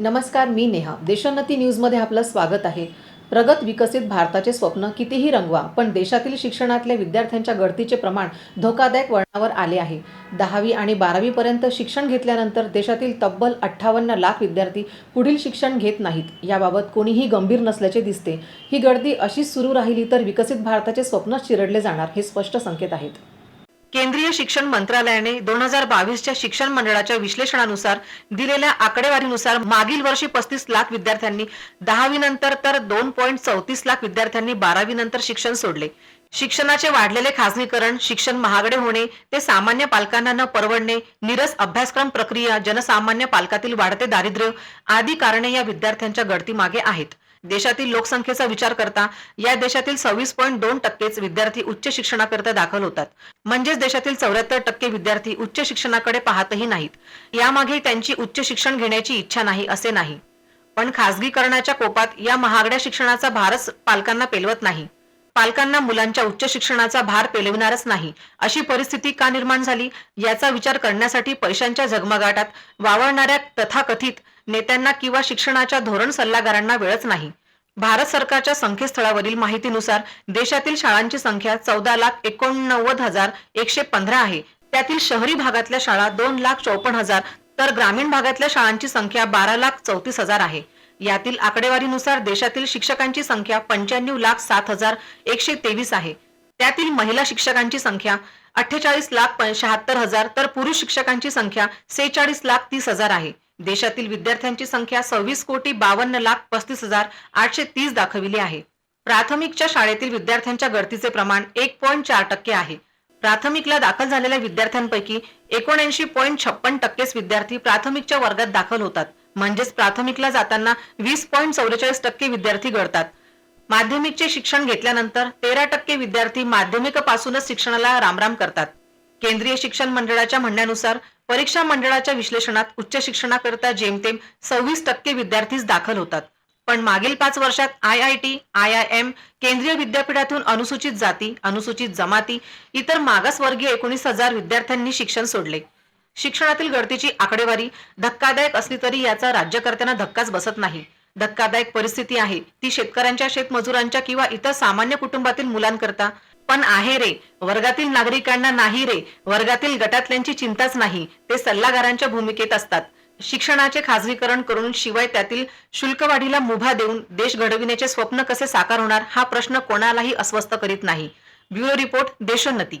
नमस्कार मी नेहा. देशोन्नती न्यूजमध्ये आपलं स्वागत आहे. प्रगत विकसित भारताचे स्वप्न कितीही रंगवा पण देशातील शिक्षणातल्या विद्यार्थ्यांच्या गळतीचे प्रमाण धोकादायक वळणावर आले आहे. दहावी आणि बारावीपर्यंत शिक्षण घेतल्यानंतर देशातील तब्बल अठ्ठावन्न लाख विद्यार्थी पुढील शिक्षण घेत नाहीत. याबाबत कोणीही गंभीर नसल्याचे दिसते. ही गर्दी अशीच सुरू राहिली तर विकसित भारताचे स्वप्न चिरडले जाणार हे स्पष्ट संकेत आहेत. केंद्रीय शिक्षण मंत्रालयाने दोन हजार बावीसच्या शिक्षण मंडळाच्या विश्लेषणानुसार दिलेल्या आकडेवारीनुसार मागील वर्षी पस्तीस लाख विद्यार्थ्यांनी दहावी नंतर तर दोन पॉईंट चौतीस लाख विद्यार्थ्यांनी बारावी नंतर शिक्षण सोडले. शिक्षणाचे वाढलेले खासगीकरण शिक्षण महागडे होणे ते सामान्य पालकांना न परवडणे निरस अभ्यासक्रम प्रक्रिया जनसामान्य पालकातील वाढते दारिद्र्य आदी कारणे या विद्यार्थ्यांच्या गळतीमागे आहेत. देशातील लोकसंख्येचा विचार करता या देशातील सव्वीस पॉईंट दोन टक्केच विद्यार्थी उच्च शिक्षणाकरिता दाखल होतात. म्हणजेच देशातील चौऱ्याहत्तर टक्के विद्यार्थी उच्च शिक्षणाकडे पाहतही नाहीत. यामागे त्यांची उच्च शिक्षण घेण्याची इच्छा नाही असे नाही. पण खासगीकरणाच्या कोपात या महागड्या शिक्षणाचा भारच पालकांना पेलवत नाही. पालकांना मुलांच्या उच्च शिक्षणाचा भार पेलविणारच नाही. अशी परिस्थिती का निर्माण झाली? याचा विचार करण्यासाठी पैशांच्या झगमगाटात वावरणाऱ्या तथाकथित नेत्यांना किंवा शिक्षणाच्या धोरण सल्लागारांना वेळच नाही. भारत सरकारच्या संकेतस्थळावरील माहितीनुसार देशातील शाळांची संख्या चौदा लाख एकोणनव्वद हजार एकशे पंधरा आहे. त्यातील शहरी भागातल्या शाळा दोन लाख चौपन्न हजार तर ग्रामीण भागातल्या शाळांची संख्या बारा लाख चौतीस हजार आहे. यातील आकडेवारीनुसार देशातील शिक्षकांची संख्या पंच्याण्णव लाख सात हजार एकशे तेवीस आहे. त्यातील महिला शिक्षकांची संख्या अठ्ठेचाळीस लाख शहात्तर हजार तर पुरुष शिक्षकांची संख्या सेहेचाळीस लाख तीस हजार आहे. देशातील विद्यार्थ्यांची संख्या सव्वीस कोटी बावन्न लाख पस्तीस हजार आठशे तीस दाखविली आहे. प्राथमिकच्या शाळेतील विद्यार्थ्यांच्या गर्दीचे प्रमाण एक पॉईंट चार टक्के आहे. प्राथमिकला दाखल झालेल्या विद्यार्थ्यांपैकी एकोणऐंशी पॉईंट छप्पन टक्केच विद्यार्थी प्राथमिकच्या वर्गात दाखल होतात. म्हणजेच प्राथमिकला जाताना वीस पॉईंट चौवेचाळीस टक्के विद्यार्थी घडतात. माध्यमिकचे शिक्षण घेतल्यानंतर तेरा टक्के विद्यार्थी माध्यमिक पासूनच शिक्षणाला रामराम करतात. केंद्रीय शिक्षण मंडळाच्या म्हणण्यानुसार परीक्षा मंडळाच्या विश्लेषणात उच्च शिक्षणाकरिता जेमतेम सव्वीस टक्के विद्यार्थीच दाखल होतात. पण मागील पाच वर्षात I I T I I M केंद्रीय विद्यापीठातून अनुसूचित जाती अनुसूचित जमाती इतर मागासवर्गीय एकोणीस हजार विद्यार्थ्यांनी शिक्षण सोडले. शिक्षणातील गळतीची आकडेवारी धक्कादायक असली तरी याचा राज्यकर्त्यांना धक्काच बसत नाही. धक्कादायक परिस्थिती आहे. ती शेतकऱ्यांच्या शेतमजुरांच्या किंवा इतर सामान्य कुटुंबातील मुलांकरता. पण आहे रे. वर्गातील नागरिकांना नाही रे. वर्गातील गटातल्यांची चिंताच नाही. ते सल्लागारांच्या भूमिकेत असतात. शिक्षणाचे खाजगीकरण करून शिवाय त्यातील शुल्कवाढीला मुभा देऊन देश घडविण्याचे स्वप्न कसे साकार होणार हा प्रश्न कोणालाही अस्वस्थ करीत नाही. Bureau report Deshonnati.